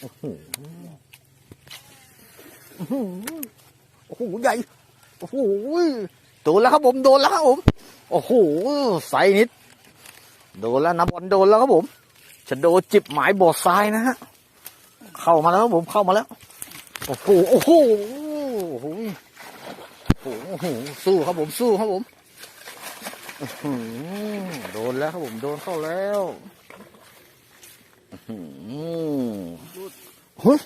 โอ้โหโอ้โหใหญ่โอ้โหโดนแล้วครับผม โดนแล้วครับผม โอ้โหใส่นิด โดนแล้วนะบอลโดนแล้วครับผมจะโดนจิบหมายบอดทรายนะฮะ เข้ามาแล้วครับผม เข้ามาแล้ว โอ้โห โอ้โห โอ้โหโอ้โหสู้ครับผม สู้ครับผม โดนแล้วครับผม โดนเข้าแล้ว ฮ้ย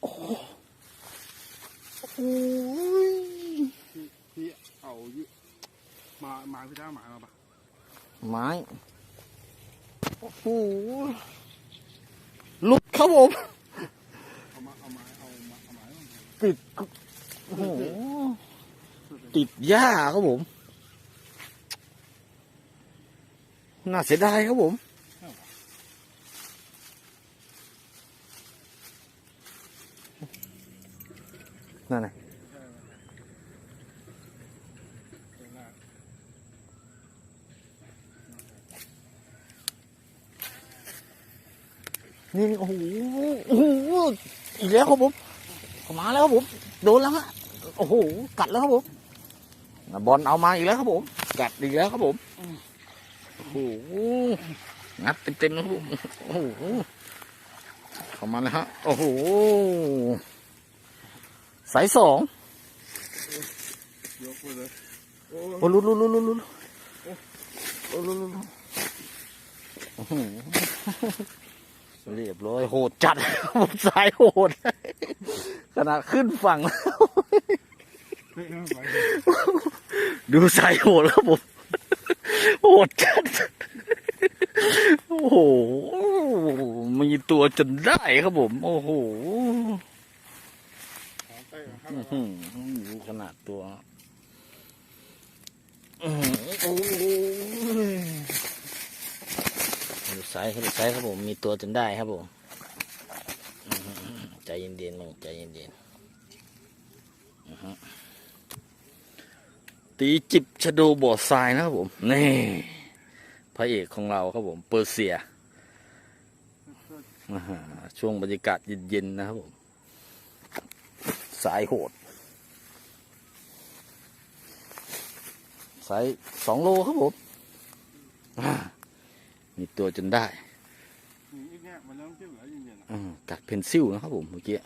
โอ้โหโอ้โหที่ที่เอาอยู่มามาพี่ด้าหมายมาปะไม้โอ้โหหลุดครับผมเอามาเอามาเอามาเอามาติดโอ้โหติดหญ้าครับผม น่าเสียดายครับผม นั่นไงนี่โอ้โหโอ้โหอีกแล้วครับผมมาแล้วครับผมโดนแล้วฮะโอ้โหกัดแล้วครับผมบอลเอามาอีกแล้วครับผม กัดอีกแล้วครับผมโอ้โหงัดเต็มๆนะครับผมโอ้โหเข้ามาแล้วฮะโอ้โห สายสองโอ้โอ้ลุ้นลุ้นลุ้นลุ้นลุ้นโอ้ลุลุลุเรียบร้อยโหดจัดผมสายโหด ขนาดขึ้นฝั่งเฮ้ยไปดูสายโหดครับผมโหดจัด โอ้โห มีตัวจนได้ครับผม โอ้โห ของเต้ครับ อื้อหือ ดูขนาดตัวอือโอ้โหดูไซส์ครับดูไซส์ครับผม มีตัวจนได้ครับผมอื้อหือใจเย็นๆลงใจเย็นๆอื้อหือตีจิบชะโดบอดทรายนะครับผม นี่พระเอกของเราครับผม เปอร์เซียช่วงบรรยากาศเย็นๆนะครับผม สายโหด สายสองโลครับผมอ่ามีตัวจนได้นี่เนี่ยมันเริ่มขึ้นแล้วเย็นๆอะอืมกัดเพนซิลนะครับผมเมื่อกี้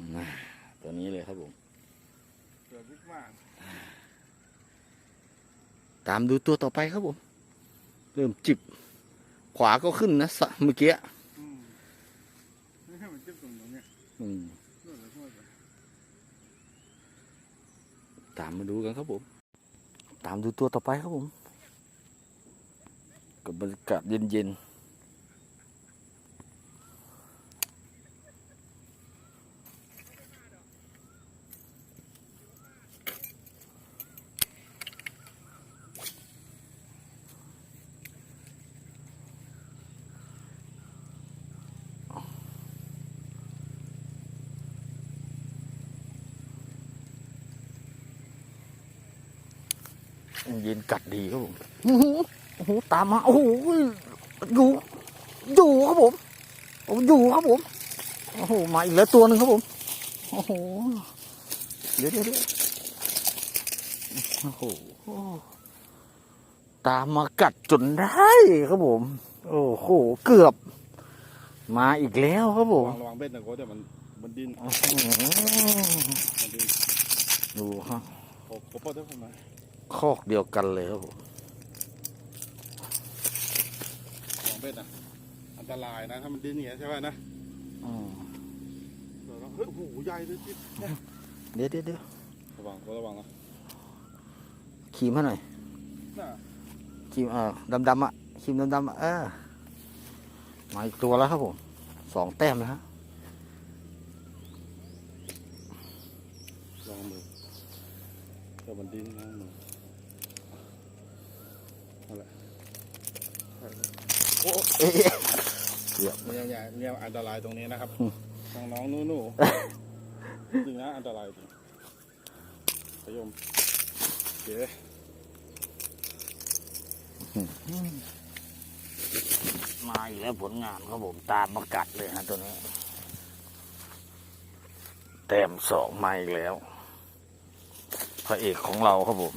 อ่าตัวนี้เลยครับผมเกิดวิกมากตามดูตัวต่อไปครับผม เริ่มจิบ ขวาก็ขึ้นนะสะเมื่อกี้อืมนี่ ให้มันเจ็บตรงตรงเนี้ยอืมนวดเลยนวดเลยตามมาดูกันครับผม ตามดูตัวต่อไปครับผม กับบรรยากาศเย็นๆ ย็นกัดดีครับผมโอ้โหโอ้โหตามมาโอ้โหอยู่อยู่ครับผมโอ้อยู่ครับผมโอ้โหมาอีกแล้วตัวหนึ่งครับผมโอ้โหเดี๋ยวเดี๋ยวเดี๋ยวโอ้โหตามมากัดจนได้ครับผม โอ้โหเกือบ มาอีกแล้วครับผมระวังระวังเบ็ดนะโค้ชเดี๋ยวมันมันดิ้นอื้อหือมันดิ้นดูฮะโคโคปเปอร์ได้ผมไหม คอกเดียวกันเลยครับผมระวังเบ็ดนะอันตรายนะ ถ้ามันดิ้นอย่างเงี้ยใช่ไหมนะอืมเดี๋ยวนะเฮ้ยโอ้โหใหญ่เลยจิ๊บเดี๋ยวเดี๋ยวเดี๋ยวระวังระวังนะครีมให้หน่อยน่ะครีมเออดำดำๆอะครีมดำดำๆอะเออมาอีกตัวแล้วครับผมสองแต้มแล้วฮะลองมือเดี๋ยวมันดิ้นนะมือนั่นแหละ โอ้เอ๊ะเนี่ยเนี่ยเนี่ยอันตรายตรงนี้นะครับอืมน้องๆหนูๆจริงนะอันตรายจริงพยมโอเคมาอีกแล้วผลงานครับผมตามมากัดเลยฮะตัวนี้ แต้มสองมาอีกแล้ว พระเอกของเราครับผม